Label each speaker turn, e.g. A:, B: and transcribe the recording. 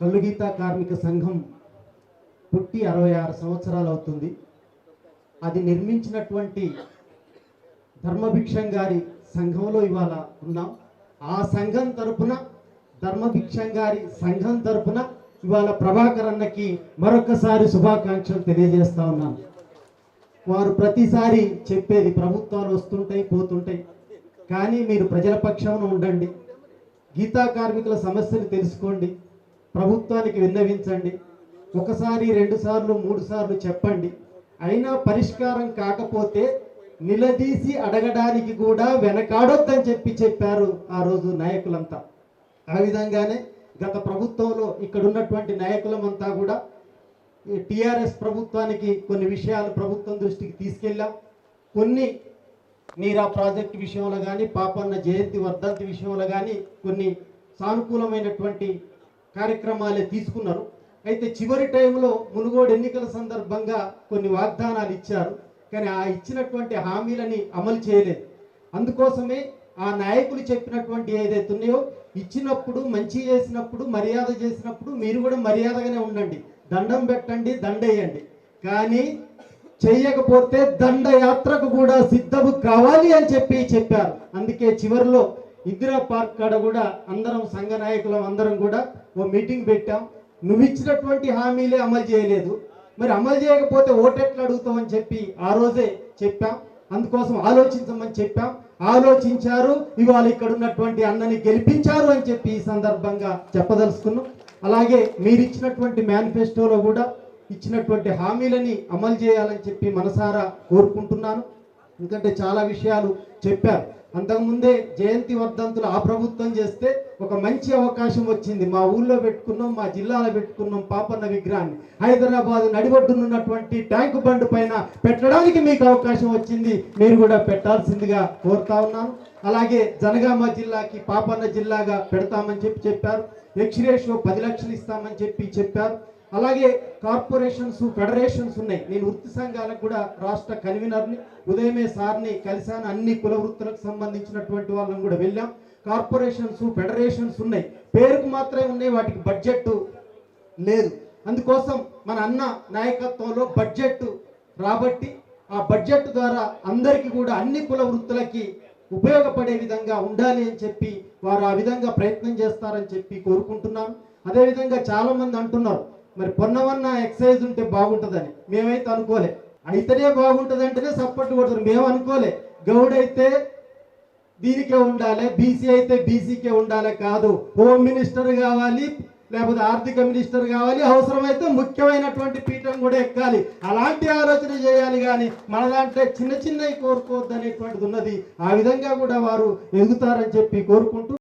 A: కల్లుగీత కార్మిక సంఘం పుట్టి అరవై ఆరు సంవత్సరాలు అవుతుంది. అది నిర్మించినటువంటి ధర్మభిక్షం గారి సంఘంలో ఇవాళ ఉన్నాం. ఆ సంఘం తరపున ధర్మభిక్షం గారి సంఘం తరపున ఇవాళ ప్రభాకర్ అన్నకి మరొకసారి శుభాకాంక్షలు తెలియజేస్తా ఉన్నాను. వారు ప్రతిసారి చెప్పేది ప్రభుత్వాలు వస్తుంటాయి పోతుంటాయి. కానీ మీరు ప్రజల పక్షాన ఉండండి. గీతా కార్మికుల సమస్యలు తెలుసుకోండి. ప్రభుత్వానికి విన్నవించండి. ఒకసారి రెండు సార్లు మూడు సార్లు చెప్పండి. అయినా పరిష్కారం కాకపోతే నిలదీసి అడగడానికి కూడా వెనకాడొద్దని చెప్పి చెప్పారు ఆ రోజు నాయకులంతా. ఆ విధంగానే గత ప్రభుత్వంలో ఇక్కడ ఉన్నటువంటి నాయకులమంతా కూడా టిఆర్ఎస్ ప్రభుత్వానికి కొన్ని విషయాలు ప్రభుత్వం దృష్టికి తీసుకెళ్ళాం. కొన్ని నీరా ప్రాజెక్టు విషయంలో కానీ పాపన్న జయంతి వర్ధంతి విషయంలో కానీ కొన్ని సానుకూలమైనటువంటి కార్యక్రమాలే తీసుకున్నారు. అయితే చివరి టైంలో మునుగోడు ఎన్నికల సందర్భంగా కొన్ని వాగ్దానాలు ఇచ్చారు. కానీ ఆ ఇచ్చినటువంటి హామీలని అమలు చేయలేదు. అందుకోసమే ఆ నాయకులు చెప్పినటువంటి ఏదైతే ఉన్నాయో ఇచ్చినప్పుడు మంచి చేసినప్పుడు మర్యాద చేసినప్పుడు మీరు కూడా మర్యాదగానే ఉండండి. దండం పెట్టండి దండేయండి. కానీ చెయ్యకపోతే దండయాత్రకు కూడా సిద్ధము కావాలి అని చెప్పి చెప్పారు. అందుకే చివరిలో ఇందిరా పార్క్ కాడ కూడా అందరం సంఘ నాయకులం అందరం కూడా ఓ మీటింగ్ పెట్టాం. నువ్వు ఇచ్చినటువంటి హామీలే అమలు చేయలేదు. మరి అమలు చేయకపోతే ఓటెట్లు అడుగుతామని చెప్పి ఆ రోజే చెప్పాం. అందుకోసం ఆలోచించమని చెప్పాం. ఆలోచించారు ఇవాళ ఇక్కడ ఉన్నటువంటి అన్నని గెలిపించారు అని చెప్పి ఈ సందర్భంగా చెప్పదలుచుకున్నాం. అలాగే మీరు ఇచ్చినటువంటి మేనిఫెస్టోలో కూడా ఇచ్చినటువంటి హామీలని అమలు చేయాలని చెప్పి మనసారా కోరుకుంటున్నాను. ఎందుకంటే చాలా విషయాలు చెప్పారు. అంతకుముందే జయంతి వర్ధంతులు ఆ ప్రభుత్వం చేస్తే ఒక మంచి అవకాశం వచ్చింది. మా ఊళ్ళో పెట్టుకున్నాం మా జిల్లాలో పెట్టుకున్నాం పాపన్న విగ్రహాన్ని. హైదరాబాద్ నడిబొడ్డునున్నటువంటి ట్యాంక్ బండ్ పైన పెట్టడానికి మీకు అవకాశం వచ్చింది. మీరు కూడా పెట్టాల్సిందిగా కోరుతా ఉన్నాను. అలాగే జనగామ జిల్లాకి పాపన్న జిల్లాగా పెడతామని చెప్పి చెప్పారు. ఎక్స్రేషో పది లక్షలు ఇస్తామని చెప్పి చెప్పారు. అలాగే కార్పొరేషన్స్ ఫెడరేషన్స్ ఉన్నాయి. నేను వృత్తి సంఘాలకు కూడా రాష్ట్ర కన్వీనర్ని ఉదయమే సార్ని కలిశాను. అన్ని కుల వృత్తులకు సంబంధించినటువంటి వాళ్ళని కూడా వెళ్ళాం. కార్పొరేషన్స్ ఫెడరేషన్స్ ఉన్నాయి. పేరుకు మాత్రమే ఉన్నాయి వాటికి బడ్జెట్ లేదు. అందుకోసం మన అన్న నాయకత్వంలో బడ్జెట్ రాబట్టి ఆ బడ్జెట్ ద్వారా అందరికీ కూడా అన్ని కుల వృత్తులకి ఉపయోగపడే విధంగా ఉండాలి అని చెప్పి వారు ఆ విధంగా ప్రయత్నం చేస్తారని చెప్పి కోరుకుంటున్నాను. అదేవిధంగా చాలామంది అంటున్నారు మరి పొన్నవన్న ఎక్సైజ్ ఉంటే బాగుంటుందని మేమైతే అనుకోలే. అయితేనే బాగుంటుంది అంటేనే సపోర్ట్ కొడతారు. మేము అనుకోలే. గౌడైతే దీనికే ఉండాలి బీసీ అయితే బీసీకే ఉండాలి కాదు. హోమ్ మినిస్టర్ కావాలి లేకపోతే ఆర్థిక మినిస్టర్ కావాలి అవసరమైతే ముఖ్యమైనటువంటి పీఠం కూడా ఎక్కాలి. అలాంటి ఆలోచన చేయాలి కానీ మన దాంట్లో చిన్న చిన్నవి కోరుకోవద్దు అనేటువంటిది ఉన్నది. ఆ విధంగా కూడా వారు ఎదుగుతారని చెప్పి కోరుకుంటూ